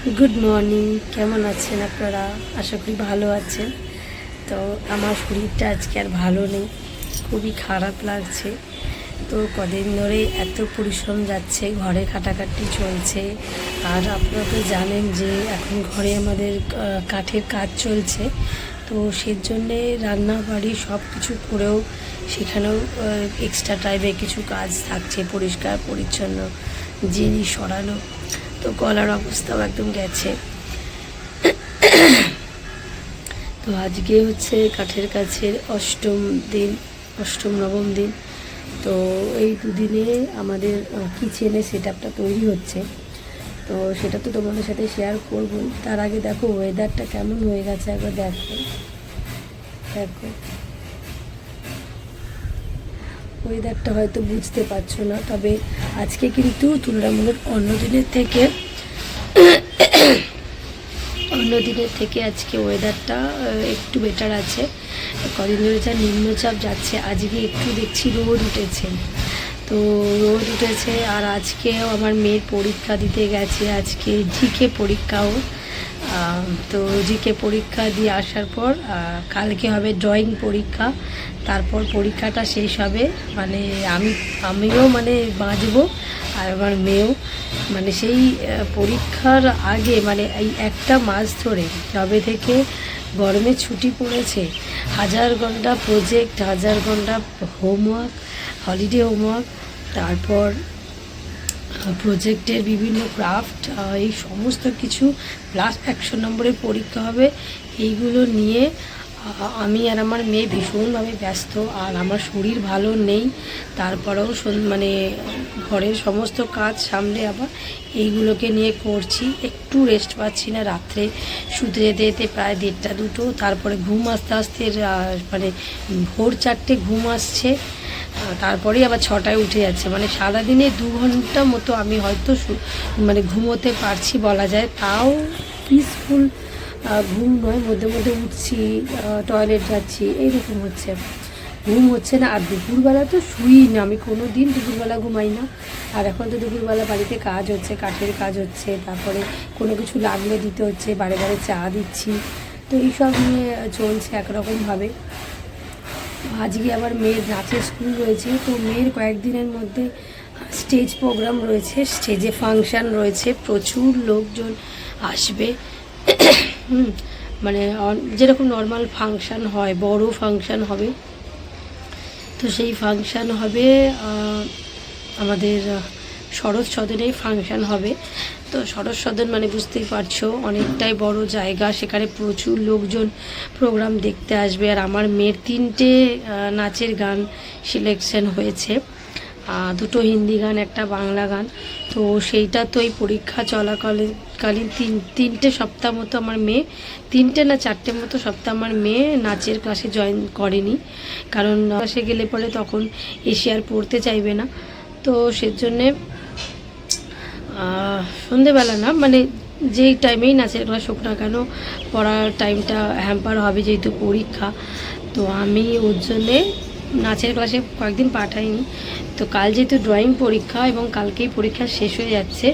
Good morning কেমন আছেন আপনারা? আশা করি ভালো আছেন। তো আমার শরীরটা আজকে আর ভালো নেই। খুবই খারাপ লাগছে। তো কদিন ধরে এত পরিশ্রম যাচ্ছে, ঘরে কাটাকাটি চলছে। আর আপনারা তো জানেন যে এখন ঘরে আমাদের কাঠের কাজ চলছে। তো সেজন্যে রান্না বাড়ি সব কিছু করেও সেখানেও এক্সট্রা টাইমে কিছু কাজ থাকছে, পরিষ্কার, পরিচ্ছন্ন জিনিস সরানো তো গলার অবস্থাও একদম গেছে। তো আজকে হচ্ছে কাঠের কাছের অষ্টম দিন, অষ্টম, নবম দিন। তো এই দুদিনে আমাদের কিচেনে সেট আপটা তৈরি হচ্ছে। তো সেটা তো তোমাদের সাথে শেয়ার করব। তার আগে দেখো ওয়েদারটা কেমন হয়ে গেছে একবার দেখো। দেখো। ওয়েদারটা হয়তো বুঝতে পারছ না, তবে আজকে কিন্তু তুলনামূলক অন্য দিনের থেকে, অন্য দিনের থেকে আজকে ওয়েদারটা একটু বেটার আছে। কদিন ধরে যা নিম্নচাপ যাচ্ছে, আজকে একটু দেখছি রোদ উঠেছে। তো রোদ উঠেছে আর আজকেও আমার মেয়ের পরীক্ষা দিতে গেছে, আজকে জিকে পরীক্ষাও। তো জিকে পরীক্ষা দিয়ে আসার পর কালকে হবে ড্রয়িং পরীক্ষা। তারপর পরীক্ষাটা শেষ হবে। মানে আমি, আমিও মানে বাঁচবো আর আমার মেয়েও। মানে সেই পরীক্ষার আগে মানে এই একটা মাস ধরে যবে থেকে গরমে ছুটি পড়েছে। হাজার ঘণ্টা প্রজেক্ট হাজার ঘণ্টা হোমওয়ার্ক হলিডে হোমওয়ার্ক তারপর প্রজেক্টের বিভিন্ন ক্রাফট এই সমস্ত কিছু প্লাস একশো নম্বরের পরীক্ষা হবে। এইগুলো নিয়ে আমি আর আমার মেয়ে ভীষণভাবে ব্যস্ত, আর আমার শরীর ভালো নেই। তারপরেও মানে ঘরের সমস্ত কাজ সামলে আবার এইগুলোকে নিয়ে করছি। একটু রেস্ট পাচ্ছি না, রাত্রে শুতে যেতে যেতে প্রায় দেড়টা দুটো, তারপরে ঘুম আস্তে আস্তে মানে ভোর চারটে ঘুম আসছে। তারপরেই আবার ছটায় উঠে যাচ্ছে। মানে সারাদিনে দু ঘণ্টা মতো আমি হয়তো মানে ঘুমোতে পারছি বলা যায়। তাও পিসফুল ঘুম নয়, মধ্যে মধ্যে উঠছি টয়লেট যাচ্ছি, এইরকম হচ্ছে। ঘুম হচ্ছে না। আর দুপুরবেলা তো শুই না। আমি কোনো দিন দুপুরবেলা ঘুমাই না। আর এখন তো দুপুরবেলা বাড়িতে কাজ হচ্ছে, কাঠের কাজ হচ্ছে, তারপরে কোনো কিছু লাগলে দিতে হচ্ছে, বারে বারে চা দিচ্ছি। তো এইসব নিয়ে চলছে একরকমভাবে। আজকে আবার মেয়ের নাচের স্কুল রয়েছে, তো মেয়ের কয়েকদিনের মধ্যে স্টেজ প্রোগ্রাম রয়েছে, স্টেজে ফাংশান রয়েছে, প্রচুর লোকজন আসবে। মানে যেরকম নর্মাল ফাংশান হয়, বড় ফাংশান হবে, তো সেই ফাংশান হবে আমাদের শরৎ সদনেই ফাংশন হবে। তো শরৎ সদন মানে বুঝতেই পারছ, অনেকটাই বড় জায়গা। সেখানে প্রচুর লোকজন প্রোগ্রাম দেখতে আসবে। আর আমার মেয়ের তিনটে নাচের গান সিলেকশন হয়েছে। দুটো হিন্দি গান, একটা বাংলা গান। তো সেইটা তো এই পরীক্ষা চলাকালীন তিন, তিনটে সপ্তাহ মতো আমার মেয়ে, তিনটে না চারটে মতো সপ্তাহ আমার মেয়ে নাচের ক্লাসে জয়েন করেনি। কারণ ক্লাসে গেলে পরে তখন এসে আর পড়তে চাইবে না। তো সেজন্যে সন্ধেবেলা না মানে যেই টাইমেই নাচের ক্লাস হোক না, কেন পড়ার টাইমটা হ্যাম্পার হবে যেহেতু পরীক্ষা। তো আমি ওর জন্যে নাচের ক্লাসে কয়েকদিন পাঠাইনি। তো কাল যেহেতু ড্রয়িং পরীক্ষা এবং কালকেই পরীক্ষা শেষ হয়ে যাচ্ছে,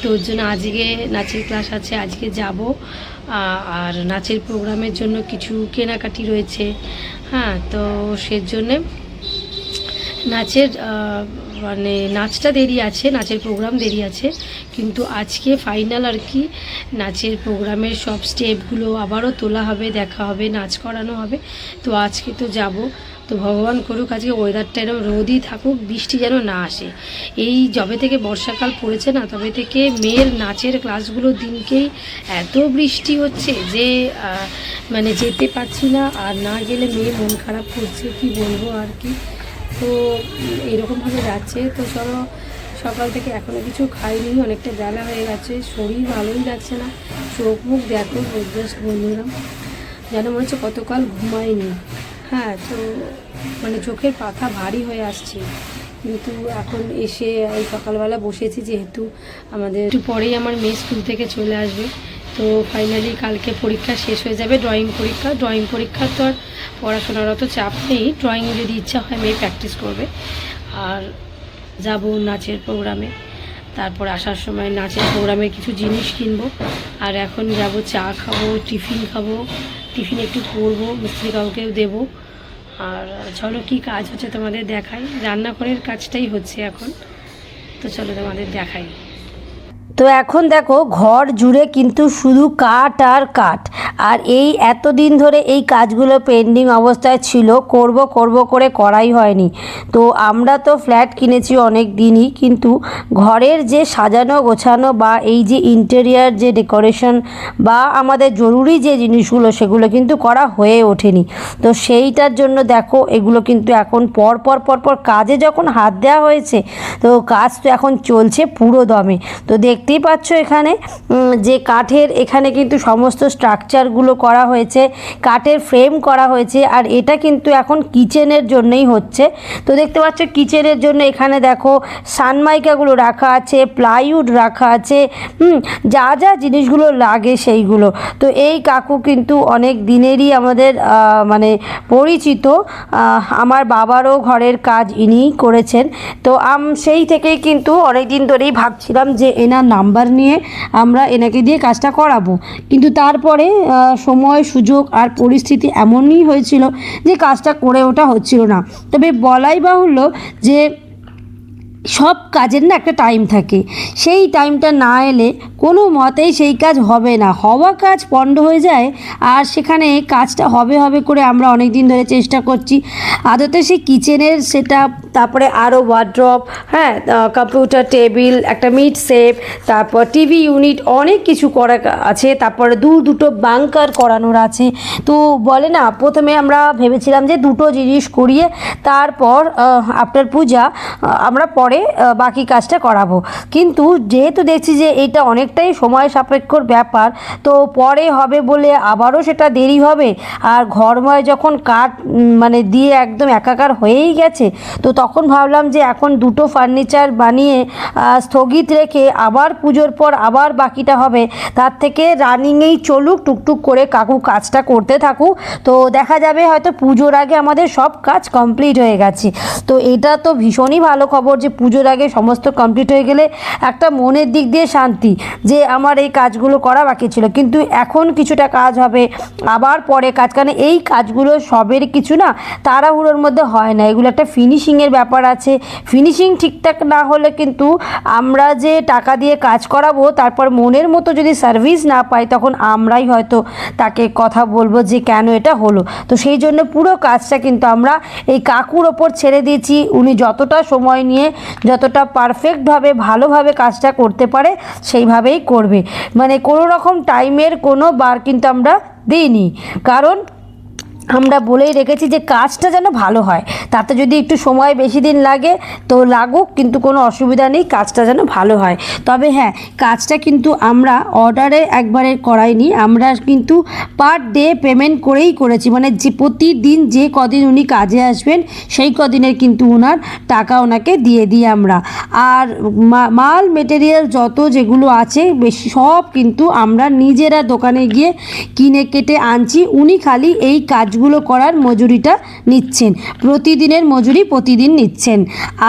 তো ওর জন্য আজকে নাচের ক্লাস আছে, আজকে যাব। আর নাচের প্রোগ্রামের জন্য কিছু কেনাকাটি রয়েছে। হ্যাঁ তো সেজন্যে নাচের মানে নাচটা দেরি আছে, নাচের প্রোগ্রাম দেরি আছে, কিন্তু আজকে ফাইনাল আর কি, নাচের প্রোগ্রামের সব স্টেপগুলো আবারও তোলা হবে, দেখা হবে, নাচ করানো হবে। তো আজকে তো যাব। তো ভগবান করুক, আজকে ওয়েদারটা এরকম রোদই থাকুক, বৃষ্টি যেন না আসে। এই যবে থেকে বর্ষাকাল পড়েছে না, তবে থেকে মেয়ের নাচের ক্লাসগুলো দিনকেই এত বৃষ্টি হচ্ছে যে মানে যেতে পারছি না, আর না গেলে মেয়ে মন খারাপ করছে, কি বলব আর কি। তো এরকমভাবে যাচ্ছে, তো চলো সকাল থেকে এখনও কিছু খাইনি, অনেকটা বেলা হয়ে গেছে, শরীর ভালোই লাগছে না, চোখ মুখ দেখো জাস্ট বন্ধুরা যেন মনে হচ্ছে কতকাল ঘুমায়নি হ্যাঁ তো মানে চোখের পাতা ভারী হয়ে আসছে। কিন্তু এখন এসে এই সকালবেলা বসেছি, যেহেতু আমাদের একটু পরেই আমার মেয়ে স্কুল থেকে চলে আসবে। তো ফাইনালি কালকে পরীক্ষা শেষ হয়ে যাবে ড্রয়িং পরীক্ষা। ড্রয়িং পরীক্ষার তো আর পড়াশোনার অত চাপ নেই। ড্রয়িং যদি ইচ্ছা হয়, মেয়ে প্র্যাকটিস করবে। আর যাব নাচের প্রোগ্রামে তারপর আসার সময় নাচের প্রোগ্রামে কিছু জিনিস কিনবো। আর এখন যাব, চা খাব, টিফিন খাব। টিফিন একটু করব, মিস্ত্রি কাউকেও দেবো। আর চলো কি কাজ হচ্ছে তোমাদের দেখাই। রান্নাঘরের কাজটাই হচ্ছে এখন। তো চলো তোমাদের দেখাই। তো এখন দেখো, ঘর জুড়ে কিন্তু শুধু কাঠ আর কাঠ। আর এই এতদিন ধরে এই কাজগুলো পেন্ডিং অবস্থায় ছিল, করব করব করে করাই হয়নি। তো আমরা তো ফ্ল্যাট কিনেছি অনেক দিনই, কিন্তু ঘরের যে সাজানো, গোছানো বা এই যে ইন্টেরিয়ার যে ডেকোরেশন বা আমাদের জরুরি যে জিনিসগুলো, সেগুলো কিন্তু করা হয়ে ওঠেনি। তো সেইটার জন্য দেখো, এগুলো কিন্তু এখন পর পর পর পর কাজে যখন হাত দেওয়া হয়েছে, তো কাজ তো এখন চলছে পুরো দমে। তো দেখতেই পাচ্ছ এখানে যে কাঠের এখানে কিন্তু সমস্ত স্ট্রাকচারগুলো করা হয়েছে, কাঠের ফ্রেম করা হয়েছে, আর এটা কিন্তু এখন কিচেনের জন্যই হচ্ছে। তো দেখতে পাচ্ছ কিচেনের জন্য এখানে দেখো সানমাইকাগুলো রাখা আছে প্লাইউড রাখা আছে যা যা জিনিসগুলো লাগে সেইগুলো। তো এই কাকু কিন্তু অনেক দিনেরই আমাদের মানে পরিচিত আমার বাবারও ঘরের কাজ ইনিই করেছেন। তো আম, সেই থেকেই কিন্তু অনেক দিন ধরেই ভাবছিলাম যে এনার নাম্বার নিয়ে আমরা এনাকে দিয়ে কাজটা করাবো। কিন্তু তারপরে সময়, সুযোগ আর পরিস্থিতি এমনই হয়েছিল যে কাজটা করে ওঠা হচ্ছিল না। তবে বলাই বাহুল্য যে সব কাজের না একটা টাইম থাকে। সেই টাইমটা না এলে কোনো মতেই সেই কাজ হবে না। হওয়া কাজ পণ্ড হয়ে যায় আর সেখানে কাজটা হবে হবে করে আমরা অনেক দিন ধরে চেষ্টা করছি। আদতে সেই কিচেনের সেটা তারপরে আরও ওয়ার্ড্রপ হ্যাঁ কম্পিউটার টেবিল একটা মিড সেপ তারপর টিভি ইউনিট অনেক কিছু করা আছে। তারপরে দু, দুটো বাংকার করানোর আছে। তো বলে না, প্রথমে আমরা ভেবেছিলাম যে দুটো জিনিস করিয়ে তারপর আফটার পূজা আমরা পরে বাকি কাজটা করাবো। কিন্তু যেহেতু দেখছি যে এটা অনেকটাই সময় সাপেক্ষর ব্যাপার, তো পরে হবে বলে আবারও সেটা দেরি হবে। আর ঘরময় যখন কাঠ মানে দিয়ে একদম একাকার হয়েই গেছে, তো তখন ভাবলাম যে এখন দুটো ফার্নিচার বানিয়ে স্থগিত রেখে আবার পুজোর পর আবার বাকিটা হবে। তার থেকে রানিংয়েই চলুক, টুকটুক করে কাকু কাজটা করতে থাকুক। তো দেখা যাবে হয়তো পুজোর আগে আমাদের সব কাজ কমপ্লিট হয়ে গেছে। তো এটা তো ভীষণই ভালো খবর যে পুজোর আগে সমস্ত কমপ্লিট হয়ে গেলে একটা মনের দিক দিয়ে শান্তি যে আমার এই কাজগুলো করা বাকি ছিল। কিন্তু এখন কিছুটা কাজ হবে, আবার পরে কাজ। কারণ এই কাজগুলো সবের কিছু না, তাড়াহুড়োর মধ্যে হয় না। এগুলো একটা ফিনিশিংয়ের ব্যাপার আছে। ফিনিশিং ঠিকঠাক না হলে কিন্তু আমরা যে টাকা দিয়ে কাজ করাবো, তারপর মনের মতো যদি সার্ভিস না পাই, তখন আমরাই হয়তো তাকে কথা বলব যে কেন এটা হলো। তো সেই জন্য পুরো কাজটা কিন্তু আমরা এই কাকুর ওপর ছেড়ে দিয়েছি। উনি যতটা সময় নিয়ে যতটা পারফেক্টভাবে ভালোভাবে কাজটা করতে পারে, সেইভাবেই করবে। মানে কোনো রকম টাইমের কোনো বার কিন্তু আমরা দিইনি। কারণ আমরা বলেই রেখেছি যে কাজটা যেন ভালো হয়। তাতে যদি একটু সময় বেশি দিন লাগে, তো লাগুক, কিন্তু কোনো অসুবিধা নেই, কাজটা যেন ভালো হয়। তবে হ্যাঁ কাজটা কিন্তু আমরা অর্ডারে একবারে করাইনি আমরা কিন্তু পার ডে পেমেন্ট করেই করেছি। মানে যে প্রতিদিন যে কদিন উনি কাজে আসবেন, সেই কদিনের কিন্তু ওনার টাকা ওনাকে দিয়ে দিই আমরা। আর মাল মেটেরিয়াল যত যেগুলো আছে, বেশি সব কিন্তু আমরা নিজেরা দোকানে গিয়ে কিনে কেটে আনছি। উনি খালি এই কাজগুলো করার মজুরিটা নিচ্ছেন। প্রতিদিনের মজুরি প্রতিদিন নিচ্ছেন।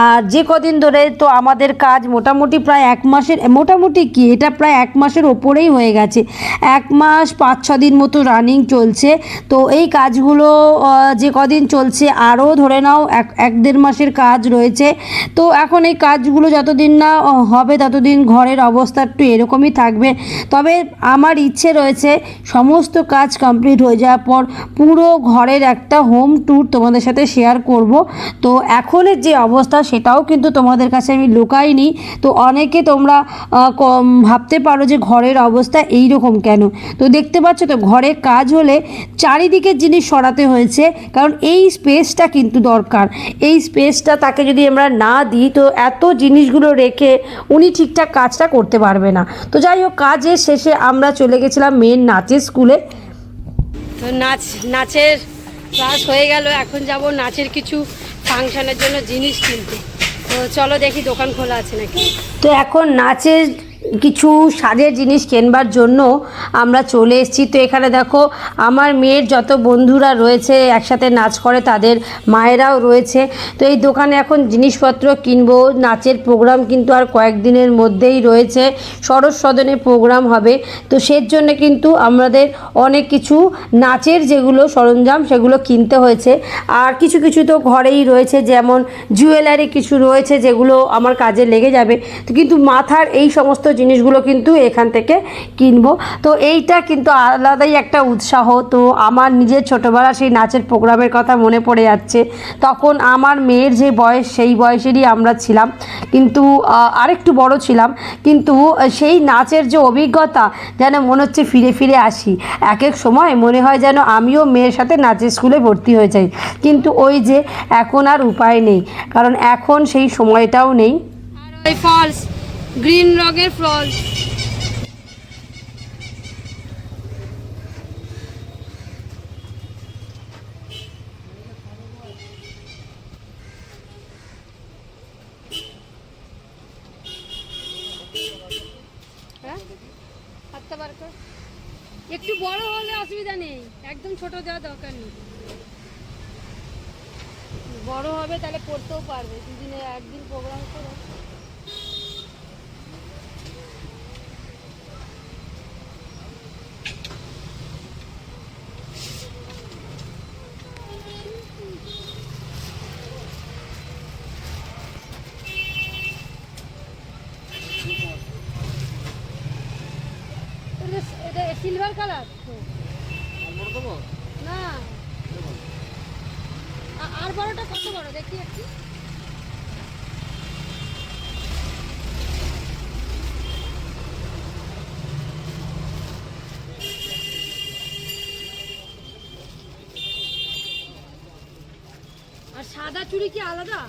আর যে কদিন ধরে তো আমাদের কাজ মোটামুটি প্রায় এক মাসের, মোটামুটি কি? এটা প্রায় এক মাসের ওপরেই হয়ে গেছে। এক মাস পাঁচ, ছ দিন মতো রানিং চলছে। তো এই কাজগুলো যে কদিন চলছে আরও ধরে নাও, এক এক দেড় মাসের কাজ রয়েছে। তো এখন এই কাজগুলো যতদিন না হবে ততদিন ঘরের অবস্থা একটু এরকমই থাকবে। তবে আমার ইচ্ছে রয়েছে সমস্ত কাজ কমপ্লিট হয়ে যাওয়ার পর পুরো ঘরের একটা হোম ট্যুর তোমাদের সাথে শেয়ার করব। তো এখনের যে অবস্থা সেটাও কিন্তু তোমাদের কাছে আমি লুকাইনি। তো অনেকে তোমরা ভাবতে পারো যে ঘরের অবস্থা এই রকম কেন? তো দেখতে পাচ্ছ তো ঘরে কাজ হলে চারিদিকের জিনিস সরাতে হয়েছে, কারণ এই স্পেসটা কিন্তু দরকার। এই স্পেসটা তাকে যদি আমরা না দিই, তো এত জিনিসগুলো রেখে উনি ঠিকঠাক কাজটা করতে পারবে না। তো যাই হোক, কাজের শেষে আমরা চলে গেছিলাম মেন নাচের স্কুলে তো নাচ নাচের ক্লাস হয়ে গেল, এখন যাব নাচের কিছু ফাংশনের জন্য জিনিস কিনতে। তো চলো দেখি দোকান খোলা আছে নাকি। তো এখন নাচের কিছু সাজের জিনিস কেনবার জন্য আমরা চলে এসেছি। তো এখানে দেখো, আমার মেয়ের যত বন্ধুরা রয়েছে, একসাথে নাচ করে, তাদের মায়েরাও রয়েছে। তো এই দোকানে এখন জিনিসপত্র কিনবো, নাচের প্রোগ্রাম কিন্তু আর কয়েকদিনের মধ্যেই রয়েছে। সরস সদনে প্রোগ্রাম হবে। তো সের জন্য কিন্তু আমাদের অনেক কিছু নাচের যেগুলো সরঞ্জাম, সেগুলো কিনতে হয়েছে। আর কিছু কিছু তো ঘরেই রয়েছে, যেমন জুয়েলারি কিছু রয়েছে, যেগুলো আমার কাজে লেগে যাবে। তো কিন্তু মাথার এই সমস্ত জিনিসগুলো কিন্তু এখান থেকে কিনবো। তো এইটা কিন্তু আলাদাই একটা উৎসাহ। তো আমার নিজের ছোটোবেলা সেই নাচের প্রোগ্রামের কথা মনে পড়ে যাচ্ছে। তখন আমার মেয়ের যে বয়স, সেই বয়সেরই আমরা ছিলাম। কিন্তু আরেকটু বড় ছিলাম। কিন্তু, সেই নাচের যে অভিজ্ঞতা, যেন মনে হচ্ছে ফিরে ফিরে আসি। এক এক সময় মনে হয় যেন আমিও মেয়ের সাথে নাচের স্কুলে ভর্তি হয়ে যাই। কিন্তু ওই যে এখন আর উপায় নেই। কারণ এখন সেই সময়টাও নেই। ফলস গ্রিন রঙের ফলস সিলভার কালার না। আর বড়টা কত বড়? দেখি একটু। আর সাদা চুড়ি কি আলাদা?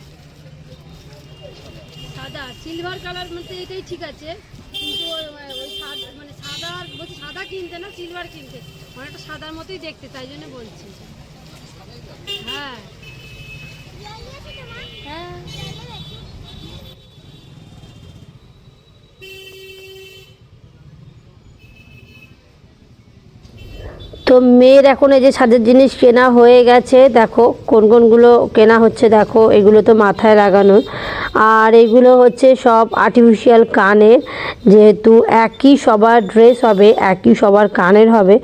সাদা সিলভার কালার মধ্যে এটাই ঠিক আছে। কিন্তু ওই- ওই সাদা মানে সাদা বলছি সাদা কিনতে না সিলভার কিনতে। অনেকটা সাদার মতোই দেখতে, তাই জন্য বলছি। হ্যাঁ। হ্যাঁ। তো মেয়ের এখন এই যে সাজের জিনিস কেনা হয়ে গেছে, দেখো, কোন কোনগুলো কেনা হচ্ছে, দেখো, এগুলো তো মাথায় লাগানোর। আর এগুলো হচ্ছে সব আর্টিফিশিয়াল কানের, যেহেতু একই সবার ড্রেস হবে, একই সবার কানের হবে।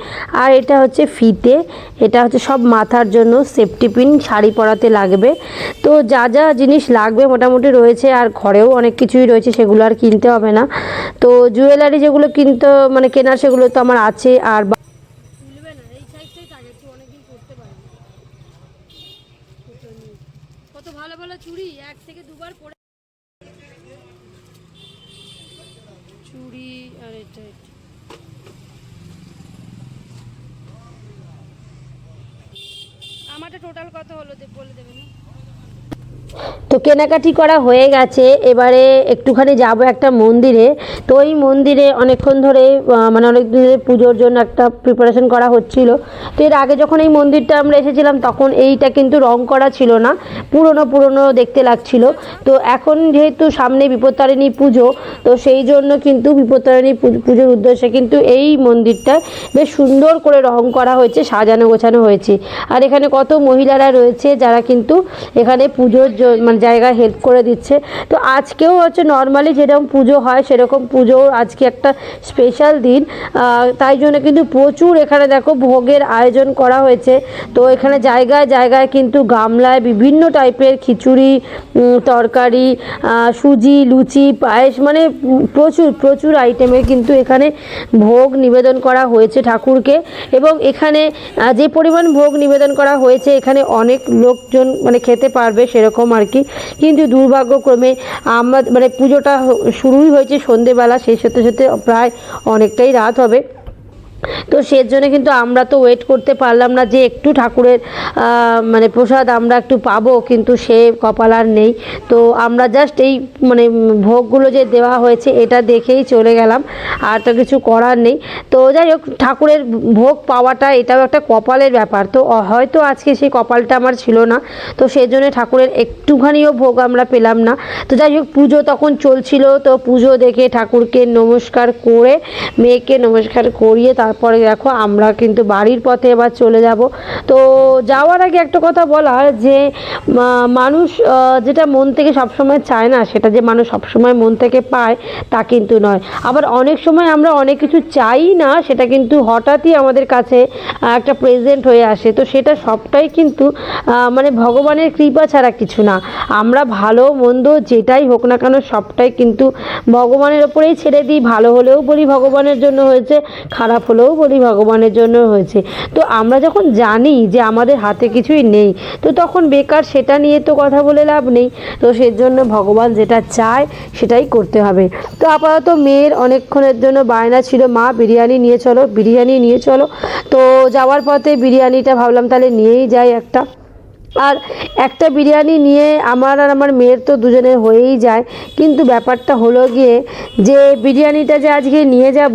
আর এটা হচ্ছে ফিতে, এটা হচ্ছে সব মাথার জন্য সেফটি পিন শাড়ি পরাতে লাগবে। তো যা যা জিনিস লাগবে মোটামুটি রয়েছে, আর ঘরেও অনেক কিছুই রয়েছে, সেগুলো আর কিনতে হবে না। তো জুয়েলারি যেগুলো কিনতে মানে কেনার সেগুলো তো আমার আছে, আর তুলবে না এই সাইজটাই থাকে তুই অনেকদিন করতে পারবি দুটো নিয়ে। কত ভালো ভালো চুড়ি এক থেকে দুবার পরে চুড়ি আর এটা এটা। আমারটা টোটাল কত হলো বলে দেবে। না তো কেনাকাটি করা হয়ে গেছে। এবারে একটুখানি যাব একটা মন্দিরে। তো ওই মন্দিরে অনেকক্ষণ ধরে মানে অনেক ধরে পুজোর জন্য একটা প্রিপারেশন করা হচ্ছিল। তো এর আগে যখন এই মন্দিরটা আমরা এসেছিলাম, তখন এইটা কিন্তু রং করা ছিল না। পুরনো পুরনো দেখতে লাগছিল। তো এখন যেহেতু সামনে বিপত্তারিণী পুজো, তো সেই জন্য কিন্তু বিপত্তারিণী পুজোর উদ্দেশ্যে কিন্তু এই মন্দিরটা বেশ সুন্দর করে রং করা হয়েছে, সাজানো গোছানো হয়েছে। আর এখানে কত মহিলারা রয়েছে, যারা কিন্তু এখানে পুজোর মানে জায়গায় হেল্প করে দিচ্ছে। তো আজকেও হচ্ছে নর্মালি যেরকম পুজো হয়, সেরকম পুজো আজকে একটা স্পেশাল দিন। তাই জন্য কিন্তু প্রচুর এখানে দেখো ভোগের আয়োজন করা হয়েছে। তো এখানে জায়গায় জায়গায় কিন্তু গামলায় বিভিন্ন টাইপের খিচুড়ি তরকারি সুজি, লুচি, পায়েস মানে প্রচুর প্রচুর আইটেমের কিন্তু এখানে ভোগ নিবেদন করা হয়েছে ঠাকুরকে। এবং এখানে যে পরিমাণ ভোগ নিবেদন করা হয়েছে, এখানে অনেক লোকজন মানে খেতে পারবে সেরকম আর কি কিন্তু দুর্ভাগ্যক্রমে আমরা মানে পুজোটা শুরুই হয়েছে সন্ধেবেলা, সেই সাথে সাথে প্রায় অনেকটাই রাত হবে। তো সেজন্য কিন্তু আমরা তো ওয়েট করতে পারলাম না যে একটু ঠাকুরের মানে প্রসাদ আমরা একটু পাবো, কিন্তু সে কপাল আর নেই। তো আমরা জাস্ট এই মানে ভোগগুলো যে দেওয়া হয়েছে, এটা দেখেই চলে গেলাম, আর তো কিছু করার নেই। তো যাই হোক, ঠাকুরের ভোগ পাওয়াটা এটাও একটা কপালের ব্যাপার। তো হয়তো আজকে সেই কপালটা আমার ছিল না। তো সেই জন্য ঠাকুরের একটুখানিও ভোগ আমরা পেলাম না। তো যাই হোক, পুজো তখন চলছিল। তো পুজো দেখে ঠাকুরকে নমস্কার করে, মেয়েকে নমস্কার করিয়ে তারপরে দেখো আমরা কিন্তু বাড়ির পথে এবার চলে যাব। তো যাওয়ার আগে একটা কথা বলার যে মানুষ যেটা মন থেকে সবসময় চায় না, সেটা যে মানুষ সবসময় মন থেকে পায় তা কিন্তু নয়। আবার অনেক সময় আমরা অনেক কিছু চাই না, সেটা কিন্তু হঠাৎই আমাদের কাছে একটা প্রেজেন্ট হয়ে আসে। তো সেটা সবটাই কিন্তু মানে ভগবানের কৃপা ছাড়া কিছু না। আমরা ভালো, মন্দ যেটাই হোক না কেন সবটাই কিন্তু ভগবানের ওপরেই ছেড়ে দিই। ভালো হলেও বলি ভগবানের জন্য হয়েছে, খারাপ হলেও বলি ভগবানের জন্য হয়েছে। তো আমরা যখন জানি যে আমাদের হাতে কিছুই নেই, তো তখন বেকার সেটা নিয়ে তো কথা বলে লাভ নেই। তো সেজন্য ভগবান যেটা চায় সেটাই করতে হবে। তো আপাতত মেয়ের অনেকক্ষণের জন্য বায়না ছিল, মা, বিরিয়ানি নিয়ে চলো, বিরিয়ানি নিয়ে চলো। তো যাওয়ার পথে বিরিয়ানিটা ভাবলাম তাহলে নিয়েই যাই একটা। আর একটা বিরিয়ানি নিয়ে আমার আর আমার মেয়ের তো দুজনের হয়েই যায়। কিন্তু ব্যাপারটা হলো গিয়ে যে বিরিয়ানিটা যে আজকে নিয়ে যাব,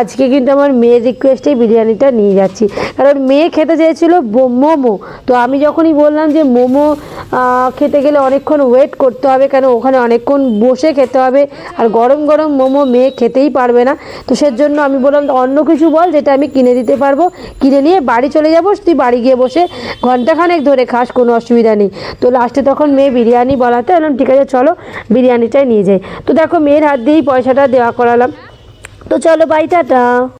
আজকে কিন্তু আমার মেয়ের রিকোয়েস্টে বিরিয়ানিটা নিয়ে যাচ্ছি। কারণ মেয়ে খেতে চেয়েছিল মোমো। তো আমি যখনই বললাম যে মোমো খেতে গেলে অনেকক্ষণ ওয়েট করতে হবে, কেন ওখানে অনেকক্ষণ বসে খেতে হবে, আর গরম গরম মোমো মেয়ে খেতেই পারবে না। তো সেজন্য আমি বললাম, অন্য কিছু বল, যেটা আমি কিনে দিতে পারব। কিনে নিয়ে বাড়ি চলে যাব, তুই বাড়ি গিয়ে বসে ঘন্টাখানেক ধরে খাস কোনো অসুবিধা নেই। তো লাস্টে তখন মেয়ে বিরিয়ানি বলাতে বললাম ঠিক আছে, চলো বিরিয়ানিটাই নিয়ে যাই। তো দেখো মেয়ের হাত দিয়েই পয়সাটা দেওয়া করালাম। তো চলো বাই টাটা।